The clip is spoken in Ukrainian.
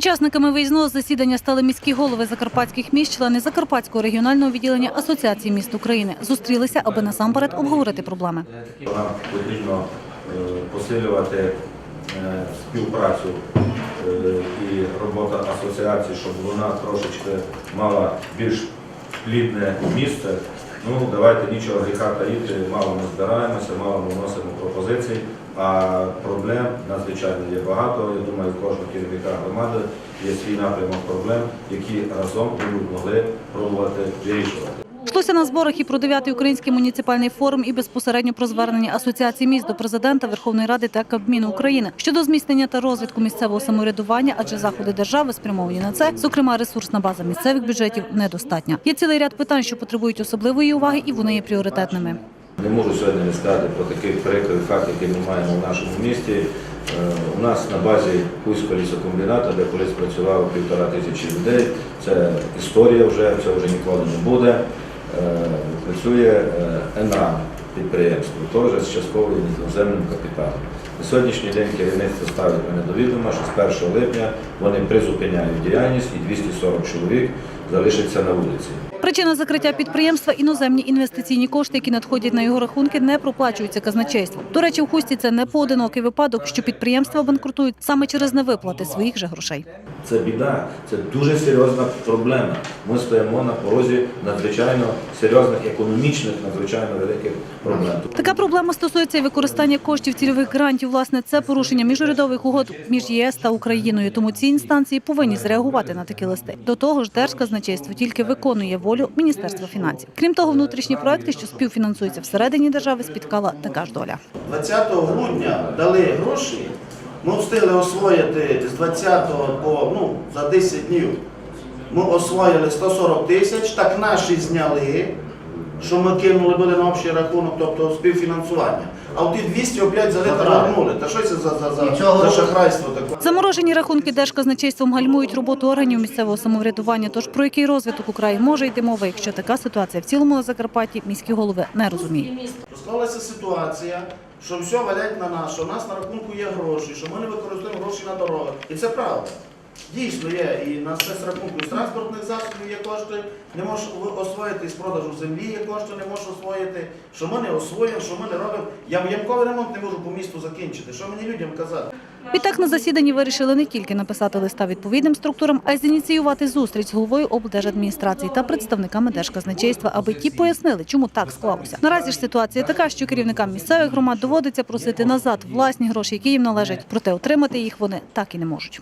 Учасниками виїзного засідання стали міські голови закарпатських міст, члени Закарпатського регіонального відділення Асоціації міст України. Зустрілися, аби насамперед обговорити проблеми. Нам потрібно е, посилювати е, співпрацю е, і робота асоціації, щоб вона трошечки мала більш плідне місце. Ну, давайте нічого гріха таїти, мало ми збираємося, мало ми вносимо пропозицій, а проблем надзвичайно є багато. Я думаю, в кожного керівника громади є свій напрямок проблем, які разом ми могли пробувати вирішувати. Йшлося на зборах і про 9-й український муніципальний форум, і безпосередньо про звернення Асоціації міст до президента Верховної Ради та Кабміну України щодо зміцнення та розвитку місцевого самоврядування, адже заходи держави спрямовані на це. Зокрема, ресурсна база місцевих бюджетів недостатня. Є цілий ряд питань, що потребують особливої уваги, і вони є пріоритетними. Не можу сьогодні не сказати про такий прикрий факт, який ми маємо в нашому місті. Е, У нас на базі Хуського лісокомбіната, де колись працювало півтора тисячі людей, це історія вже, це вже ніколи не буде. Е, Працює е, ЕНРАМ підприємство, теж з частковим іноземним капіталом. На сьогоднішній день керівництво ставить мене до відома, що з 1 липня вони призупиняють діяльність і 240 чоловік залишаться на вулиці. Причина закриття підприємства іноземні інвестиційні кошти, які надходять на його рахунки, не проплачуються казначейством. До речі, в хусті це не поодинокий випадок, що підприємства банкрутують саме через невиплати своїх же грошей. Це біда, це дуже серйозна проблема. Ми стоїмо на порозі надзвичайно серйозних економічних, надзвичайно великих проблем. Така проблема стосується і використання коштів цільових грантів. Власне, це порушення міжурядових угод між єС та Україною. Тому ці інстанції повинні зреагувати на такі листи. До того ж, держказначейство тільки виконує волю Міністерства фінансів. Крім того, внутрішні проекти, що співфінансуються всередині держави, спіткала така ж доля. 20 грудня дали гроші, ми встигли освоїти з 20 по ну, за 10 днів. Ми освоїли 140 тисяч, так наші зняли, що ми кинули були на общий рахунок, тобто співфінансування. А от ті 200 опять взяли та вернули. Та що це за, за, за, за шахрайство таке? Заморожені рахунки держказначейством гальмують роботу органів місцевого самоврядування. Тож про який розвиток у краї може йти мова, якщо така ситуація в цілому на Закарпатті міські голови не розуміють. Склалася ситуація, що все валять на нас, що в нас на рахунку є гроші, що ми не використовуємо гроші на дороги. І це правда. Дійсно є, і на це з транспортних засобів є кошти, не можеш освоїти з продажу землі є кошти, не можеш освоїти. Що ми не освоїмо, що ми не робимо. Я ямковий ремонт не можу по місту закінчити. Що мені людям казати? Відтак на засіданні вирішили не тільки написати листа відповідним структурам, а й зініціювати зустріч з головою облдержадміністрації та представниками держказначейства, аби ті пояснили, чому так склалося. Наразі ж ситуація така, що керівникам місцевих громад доводиться просити назад власні гроші, які їм належать, проте отримати їх вони так і не можуть.